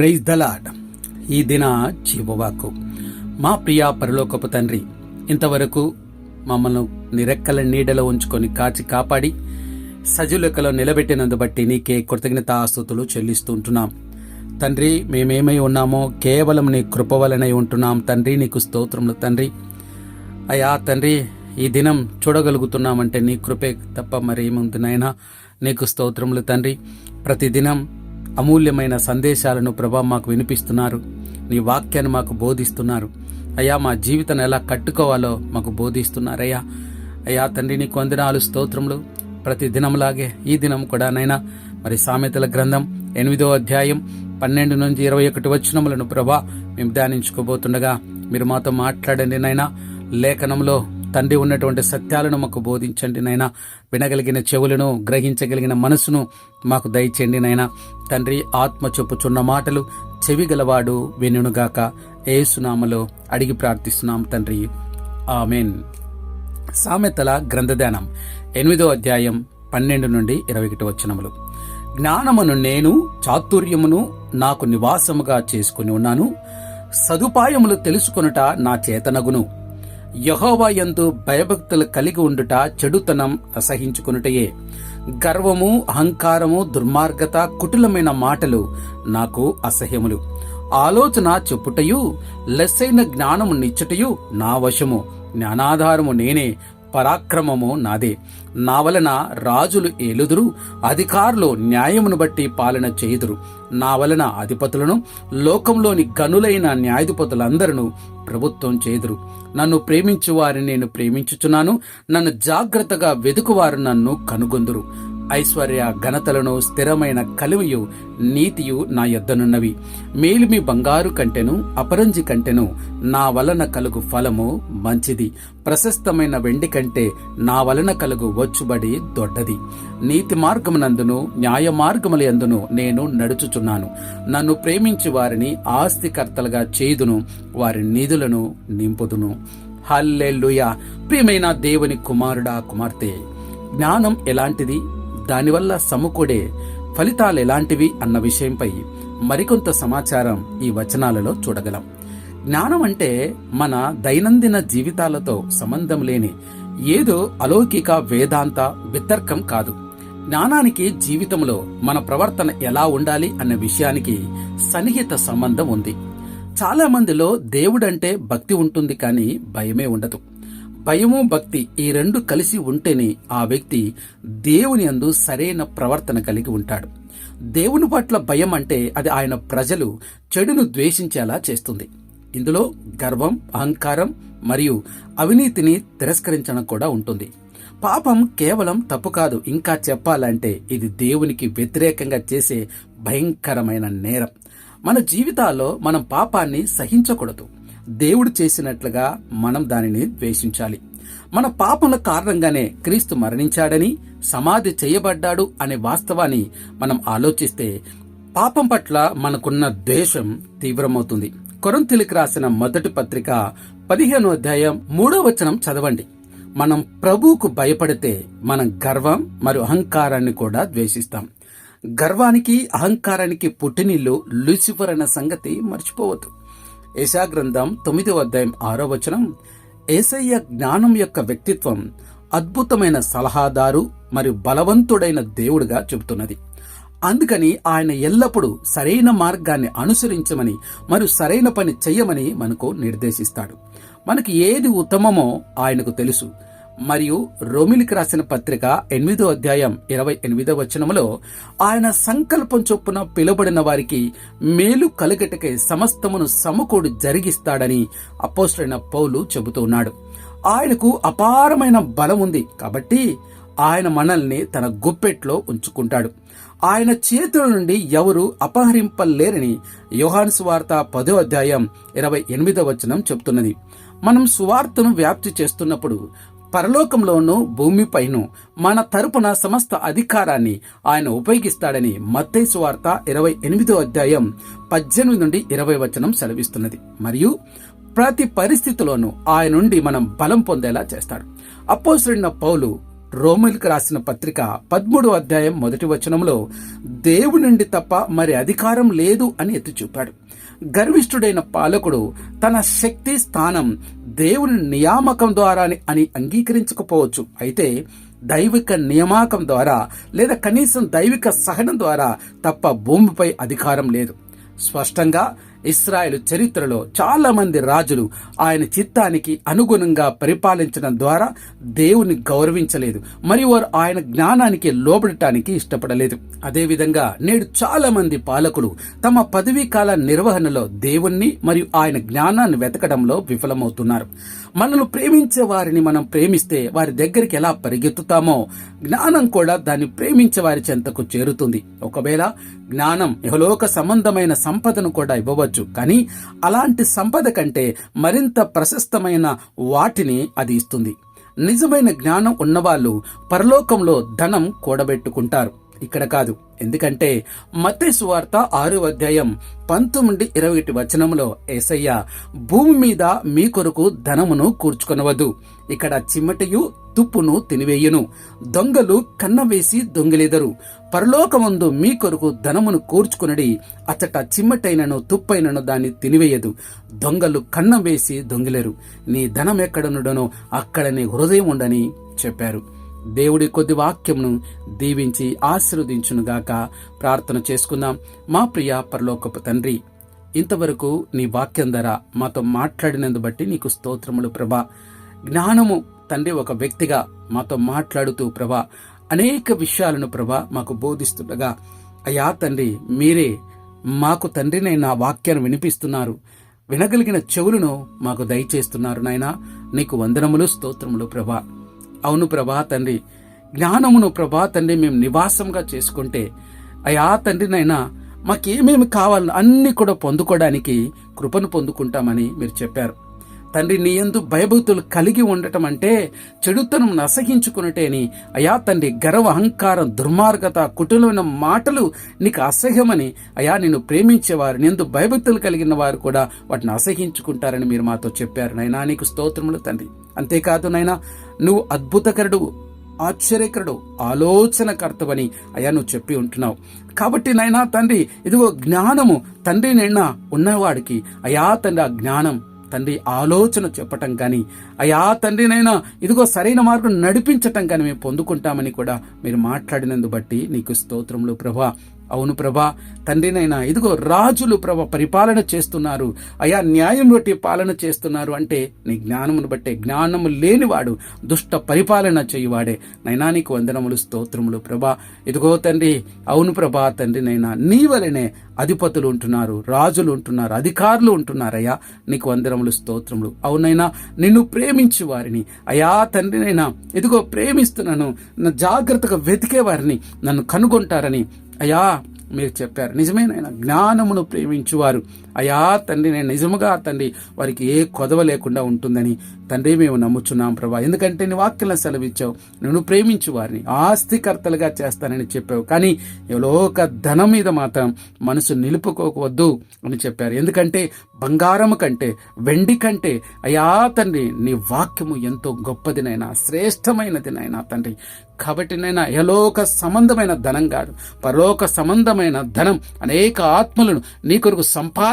Praise the Lord ఈ దిన జీవవాకు మా ప్రియ పరలోకపు తండ్రి ఇంతవరకు మమ్మల్ని నిరెక్కల నీడలో ఉంచుకొని కాచి కాపాడి సజీలకలో నిలబెట్టినందు బట్టి నీకే కృతజ్ఞత ఆస్తుతులు చెల్లిస్తూ ఉంటున్నాం. తండ్రి మేమేమై ఉన్నామో కేవలం నీ కృప వలనై ఉంటున్నాం. తండ్రి నీకు స్తోత్రములు తండ్రి. అయ్యా తండ్రి ఈ దినం చూడగలుగుతున్నామంటే నీ కృపే తప్ప మరేముంది నాయనా? నీకు స్తోత్రములు తండ్రి. ప్రతిదినం అమూల్యమైన సందేశాలను ప్రభా మాకు వినిపిస్తున్నారు. నీ వాక్యాన్ని మాకు బోధిస్తున్నారు. అయ్యా మా జీవితాన్ని ఎలా కట్టుకోవాలో మాకు బోధిస్తున్నారయ్యా. అయ్యా తండ్రి నీకు వందనాలు స్తోత్రములు. ప్రతి దినంలాగే ఈ దినం కూడా నైనా మరి సామెతల గ్రంథం ఎనిమిదో అధ్యాయం పన్నెండు నుంచి ఇరవై ఒకటి వచనములను ప్రభా మేము ధ్యానించుకోబోతుండగా మీరు మాతో మాట్లాడండి నైనా. లేఖనంలో తండ్రి ఉన్నటువంటి సత్యాలను మాకు బోధించండి నైనా వినగలిగిన చెవులను గ్రహించగలిగిన మనసును మాకు దయచేయండి నైనా తండ్రి ఆత్మ చెప్పుచున్న మాటలు చెవి గలవాడు వినుగాక ఏసునామలో అడిగి ప్రార్థిస్తున్నాం తండ్రి. ఆమెన్. సామెతల గ్రంథధ్యానం ఎనిమిదో అధ్యాయం పన్నెండు నుండి ఇరవై ఒకటి వచనములు. జ్ఞానమును నేను చాతుర్యమును నాకు నివాసముగా చేసుకుని ఉన్నాను. సదుపాయములు తెలుసుకొనుట నా చేతనగును. యహోవా యందు భయభక్తులు కలిగి ఉండుట చెడుతనం అసహించుకునుటయే. గర్వము అహంకారము దుర్మార్గత కుటిలమైన మాటలు నాకు అసహ్యములు. ఆలోచన చెప్పుటయు లెస్సైన జ్ఞానము నిచ్చుటయు నా వశము. జ్ఞానాధారము నేనే పరాక్రమము నాదే. నా వలన రాజులు ఏలుదురు అధికారులు న్యాయమును బట్టి పాలన చేయుదురు. నా వలన అధిపతులను లోకంలోని గనులైన న్యాయాధిపతులందరూ ప్రభుత్వం చేదురు నన్ను ప్రేమించు వారిని నేను ప్రేమించుచున్నాను నన్ను జాగ్రత్తగా వెదుకువారు నన్ను కనుగొందురు. ఐశ్వర్య ఘనతలను స్థిరమైన కలిమియు నీతియు నా యొద్దనున్నవి. మేలిమి బంగారు కంటెను అపరంజి కంటెను నా వలన కలుగు ఫలము మంచిది. ప్రశస్తమైన వెండి కంటే నా వలన కలుగు వచ్చుబడి దొడ్డది. నీతి మార్గమునందును న్యాయ మార్గములందును నేను నడుచుచున్నాను. నన్ను ప్రేమించి వారిని ఆస్తికర్తలుగా చేదును వారి నిధులను నింపుదును. హల్లెల్లుయా ప్రియమైన దేవుని కుమారుడా కుమార్తె! జ్ఞానం ఎలాంటిది? దానివల్ల సమకూడే ఫలితాలు ఎలాంటివి అన్న విషయంపై మరికొంత సమాచారం ఈ వచనాలలో చూడగలం. జ్ఞానం అంటే మన దైనందిన జీవితాలతో సంబంధం లేని ఏదో అలౌకిక వేదాంత వితర్కం కాదు. జ్ఞానానికి జీవితంలో మన ప్రవర్తన ఎలా ఉండాలి అన్న విషయానికి సన్నిహిత సంబంధం ఉంది. చాలా మందిలో దేవుడంటే భక్తి ఉంటుంది కానీ భయమే ఉండదు. భయము భక్తి ఈ రెండు కలిసి ఉంటేనే ఆ వ్యక్తి దేవుని అందు సరైన ప్రవర్తన కలిగి ఉంటాడు. దేవుని పట్ల భయం అంటే అది ఆయన ప్రజలు చెడును ద్వేషించేలా చేస్తుంది. ఇందులో గర్వం అహంకారం మరియు అవినీతిని తిరస్కరించడం కూడా ఉంటుంది. పాపం కేవలం తప్పు కాదు ఇంకా చెప్పాలంటే ఇది దేవునికి వ్యతిరేకంగా చేసే భయంకరమైన నేరం. మన జీవితాల్లో మనం పాపాన్ని సహించకూడదు. దేవుడు చేసినట్లుగా మనం దానిని ద్వేషించాలి. మన పాపముల కారణంగానే క్రీస్తు మరణించాడని సమాధి చేయబడ్డాడు అనే వాస్తవాన్ని మనం ఆలోచిస్తే పాపం పట్ల మనకున్న ద్వేషం తీవ్రమవుతుంది. కొరంతిలికి రాసిన మొదటి పత్రిక పదిహేనో అధ్యాయం మూడో వచనం చదవండి. మనం ప్రభువుకు భయపడితే మనం గర్వం మరియు అహంకారాన్ని కూడా ద్వేషిస్తాం. గర్వానికి అహంకారానికి పుట్టినిల్లు లూసిఫర్ అన్న సంగతి మర్చిపోవద్దు. గ్రంథం తొమ్మిదవ అధ్యాయం ఆరో వచనం. ఏసయ్య జ్ఞానం యొక్క వ్యక్తిత్వం అద్భుతమైన సలహాదారు మరియు బలవంతుడైన దేవుడుగా చెబుతున్నది. అందుకని ఆయన ఎల్లప్పుడూ సరైన మార్గాన్ని అనుసరించమని మరియు సరైన పని చెయ్యమని మనకు నిర్దేశిస్తాడు. మనకి ఏది ఉత్తమమో ఆయనకు తెలుసు. మరియు రోమిలికి రాసిన పత్రిక ఎనిమిదో అధ్యాయం ఇరవై ఎనిమిదో వచనములో ఆయన సంకల్పం చొప్పున పిలువబడిన వారికి మేలు కలుగటకై సమస్తమును సమకూడు జరిగిస్తాడని అపోస్టైన పౌలు చెబుతున్నాడు ఆయనకు అపారమైన బలం ఉంది కాబట్టి ఆయన మనల్ని తన గుప్పెట్లో ఉంచుకుంటాడు. ఆయన చేతుల నుండి ఎవరు అపహరింపలేరని యోహాను సువార్త పదో అధ్యాయం ఇరవై ఎనిమిదో వచనం చెబుతున్నది మనం సువార్తను వ్యాప్తి చేస్తున్నప్పుడు పరలోకంలోనూ భూమిపైను మన తరపున సమస్త అధికారాన్ని ఆయన ఉపయోగిస్తాడని మత్తైసు వార్త ఇరవై ఎనిమిదో అధ్యాయం పద్దెనిమిది నుండి ఇరవై వచనం సెలవిస్తున్నది. మరియు ప్రతి పరిస్థితిలోనూ ఆయన నుండి మనం బలం పొందేలా చేస్తాడు. అపోసరిన పౌలు రోమిల్కి రాసిన పత్రిక పదమూడు అధ్యాయం మొదటి వచనంలో దేవుని నుండి తప్ప మరి అధికారం లేదు అని ఎత్తి చూపాడు. గర్విష్ఠుడైన పాలకుడు తన శక్తి స్థానం దేవుని నియామకం ద్వారా అని అంగీకరించకపోవచ్చు. అయితే దైవిక నియామకం ద్వారా లేదా కనీసం దైవిక సహనం ద్వారా తప్ప భూమిపై అధికారం లేదు. స్పష్టంగా ఇస్రాయేల్ చరిత్రలో చాలా మంది రాజులు ఆయన చిత్తానికి అనుగుణంగా పరిపాలించడం ద్వారా దేవుని గౌరవించలేదు మరియు వారు ఆయన జ్ఞానానికి లోబడటానికి ఇష్టపడలేదు. అదేవిధంగా నేడు చాలా మంది పాలకులు తమ పదవీ కాల నిర్వహణలో దేవుణ్ణి మరియు ఆయన జ్ఞానాన్ని వెతకడంలో విఫలమవుతున్నారు. మనల్ని ప్రేమించే వారిని మనం ప్రేమిస్తే వారి దగ్గరికి ఎలా పరిగెత్తుతామో జ్ఞానం కూడా దాన్ని ప్రేమించే వారి చెంతకు చేరుతుంది. ఒకవేళ జ్ఞానం యహలోక సంబంధమైన సంపదను కూడా ఇవ్వవచ్చు కానీ అలాంటి సంపద కంటే మరింత ప్రశస్తమైన వాటిని అది ఇస్తుంది. నిజమైన జ్ఞానం ఉన్నవాళ్ళు పరలోకంలో ధనం కూడబెట్టుకుంటారు. ఇక్కడ కాదు. ఎందుకంటే మత్తయి వార్త ఆరు అధ్యాయం పంతొమ్మిది ఇరవై ఒకటి వచనంలో ఏసయ్య భూమి మీద మీ కొరకు ధనమును కూర్చుకొనవద్దు. ఇక్కడ చిమ్మటయు తుప్పును తినివేయును. దొంగలు కన్నవేసి దొంగిలెదరు. పరలోకమందు మీ కొరకు ధనమును కూర్చుకునడి అచ్చట చిమ్మటైనను తుప్పైనను దాన్ని తినివేయదు. దొంగలు కన్నం వేసి దొంగిలేరు. నీ ధనం ఎక్కడనుడనో అక్కడ నీ హృదయం ఉండని చెప్పారు. దేవుడి కొద్ది వాక్యమును దీవించి ఆశీర్వదించునుగాక. ప్రార్థన చేసుకుందాం. మా ప్రియ పరలోకపు తండ్రి ఇంతవరకు నీ వాక్యం ధర మాతో మాట్లాడినందు బట్టి నీకు స్తోత్రములు ప్రభా. జ్ఞానము తండ్రి ఒక వ్యక్తిగా మాతో మాట్లాడుతూ ప్రభా అనేక విషయాలను ప్రభా మాకు బోధిస్తుండగా అయ్యా తండ్రి మీరే మాకు తండ్రినైన వాక్యాన్ని వినిపిస్తున్నారు. వినగలిగిన చెవులను మాకు దయచేస్తున్నారు నాయన. నీకు వందనములు స్తోత్రములు ప్రభా. అవును ప్రభా తండ్రి. జ్ఞానమును ప్రభా తండ్రి మేము నివాసంగా చేసుకుంటే అయా తండ్రినైనా మాకేమేమి కావాలని అన్ని కూడా పొందుకోవడానికి కృపను పొందుకుంటామని మీరు చెప్పారు. తండ్రి నీయందు భయభూతులు కలిగి ఉండటం అంటే చెడుతనం అసహించుకున్నటేని. అయా తండ్రి గర్వ అహంకారం దుర్మార్గత కుటుంబమైన మాటలు నీకు అసహ్యమని. అయా నిన్ను ప్రేమించేవారు నీందు భయభక్తులు కలిగిన వారు కూడా వాటిని అసహించుకుంటారని మీరు మాతో చెప్పారు. నైనా నీకు స్తోత్రములు తండ్రి. అంతేకాదు నైనా నువ్వు అద్భుతకరుడు ఆశ్చర్యకరుడు ఆలోచనకర్తవని అయా నువ్వు చెప్పి ఉంటున్నావు. కాబట్టి నైనా తండ్రి ఇదిగో జ్ఞానము తండ్రి నిన్న ఉన్నవాడికి. అయా తండ్రి ఆ జ్ఞానం తండ్రి ఆలోచన చెప్పటం కానీ అయా తండ్రినైనా ఇదిగో సరైన మార్గం నడిపించటం కానీ మేము పొందుకుంటామని కూడా మీరు మాట్లాడినందు బట్టి నీకు స్తోత్రములు ప్రభా. అవును ప్రభా తండ్రినైనా ఇదిగో రాజులు ప్రభ పరిపాలన చేస్తున్నారు. అయా న్యాయం బట్టి పాలన చేస్తున్నారు అంటే నీ జ్ఞానమును బట్టే జ్ఞానము లేనివాడు దుష్ట పరిపాలన చేయువాడే. నైనా నీకు వందనములు స్తోత్రములు ప్రభా. ఇదిగో తండ్రి అవును ప్రభా తండ్రినైనా నీ వలనే అధిపతులు ఉంటున్నారు రాజులు ఉంటున్నారు అధికారులు ఉంటున్నారయ్యా. నీకు వందనములు స్తోత్రములు. అవునైనా నిన్ను ప్రేమించి వారిని. అయా తండ్రినైనా ఇదిగో ప్రేమిస్తున్నాను. జాగ్రత్తగా వెతికే వారిని. నన్ను కనుగొంటారని అయ్యా మీరు చెప్పారు. నిజమేనైనా జ్ఞానమును ప్రేమించువారు. అయా తండ్రి నేను నిజముగా తండ్రి వారికి ఏ కొదవ లేకుండా ఉంటుందని తండ్రి మేము నమ్ముచున్నాం ప్రభా. ఎందుకంటే నీ వాక్యం సెలవిచ్చావు నేను ప్రేమించు వారిని ఆస్తికర్తలుగా చేస్తానని చెప్పావు. కానీ లోక ధనం మీద మాత్రం మనసు నిలుపుకోవద్దు అని చెప్పారు. ఎందుకంటే బంగారము కంటే వెండి కంటే అయా తండ్రి నీ వాక్యము ఎంతో గొప్పదినైనా శ్రేష్టమైనదినైనా తండ్రి. కాబట్టి నైనా యలోక సంబంధమైన ధనం కాదు పరలోక సంబంధమైన ధనం అనేక ఆత్మలను నీ కొరకు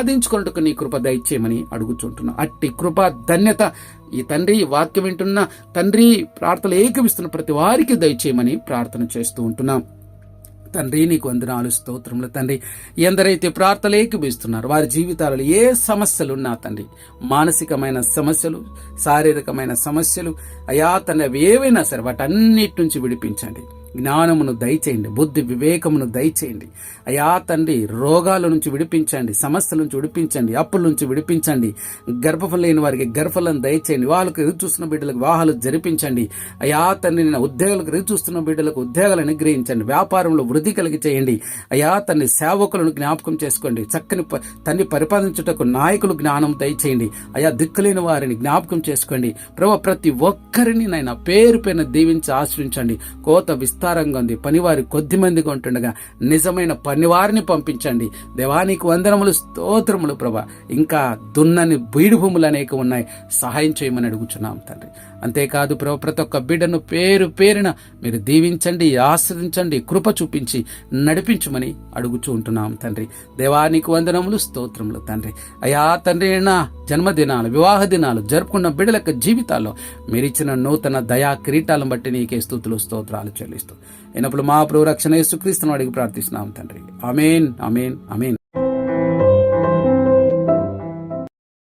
ఆస్వాదించుకున్నట్టుకు నీ కృప దయచేయమని అడుగుచుంటున్నా. అట్టి కృప ధన్యత ఈ తండ్రి వాక్యం వింటున్న తండ్రి ప్రార్థనలు ఏకమిస్తున్న ప్రతి వారికి దయచేయమని ప్రార్థన చేస్తూ ఉంటున్నాం. తండ్రి నీకు వందనాలు స్తోత్రములు తండ్రి. ఎందరైతే ప్రార్థనలు ఏకమిస్తున్నారు వారి జీవితాలలో ఏ సమస్యలు ఉన్నా తండ్రి మానసికమైన సమస్యలు శారీరకమైన సమస్యలు అయా తండ్రి ఏవైనా సరే వాటన్నిటి నుంచి విడిపించండి. జ్ఞానమును దయచేయండి బుద్ధి వివేకమును దయచేయండి. అయా తండ్రి రోగాల నుంచి విడిపించండి సమస్యల నుంచి విడిపించండి అప్పుల నుంచి విడిపించండి. గర్భఫలం లేని వారికి గర్భఫలం దయచేయండి. వాళ్ళకు ఎదురు చూస్తున్న బిడ్డలకు వాహాలు జరిపించండి. అయా తండ్రి నేను ఉద్యోగాలకు ఎదురు చూస్తున్న బిడ్డలకు ఉద్యోగాలు అనుగ్రహించండి. వ్యాపారంలో వృద్ధి కలిగి చేయండి. అయా తండ్రి సేవకులను జ్ఞాపకం చేసుకోండి. చక్కని తండ్రి పరిపాలించుటకు నాయకులు జ్ఞానం దయచేయండి. అయా దిక్కులేని వారిని జ్ఞాపకం చేసుకోండి. ప్రభు ప్రతి ఒక్కరిని నైనా పేరు పైన దీవించి ఆశ్రయించండి. కోత విస్తారం విస్తారంగా ఉంది. పనివారి కొద్ది మందిగా ఉంటుండగా నిజమైన పనివారిని పంపించండి. దేవానికి వందనములు స్తోత్రములు ప్రభా. ఇంకా దున్నని బీడు భూములు అనేక ఉన్నాయి. సహాయం చేయమని అడుగుచున్నాం తండ్రి. అంతేకాదు ప్రభు ప్రతి ఒక్క బిడ్డను పేరు పేరున మీరు దీవించండి ఆశ్రదించండి కృప చూపించి నడిపించమని అడుగుచూ ఉంటున్నాం తండ్రి. దేవానికి వందనములు స్తోత్రములు తండ్రి. అయా తండ్రి నా జన్మదినాలు వివాహ దినాలు జరుపుకున్న బిడ్డల యొక్క జీవితాల్లో మీరిచ్చిన నూతన దయా కిరీటాలను బట్టి నీకే స్థుతులు స్తోత్రాలు చెల్లిస్తూ. అయినప్పుడు మా ప్రభు రక్షణ యేసుక్రీస్తును అడిగి ప్రార్థిస్తున్నాం తండ్రి. అమేన్ అమేన్ అమేన్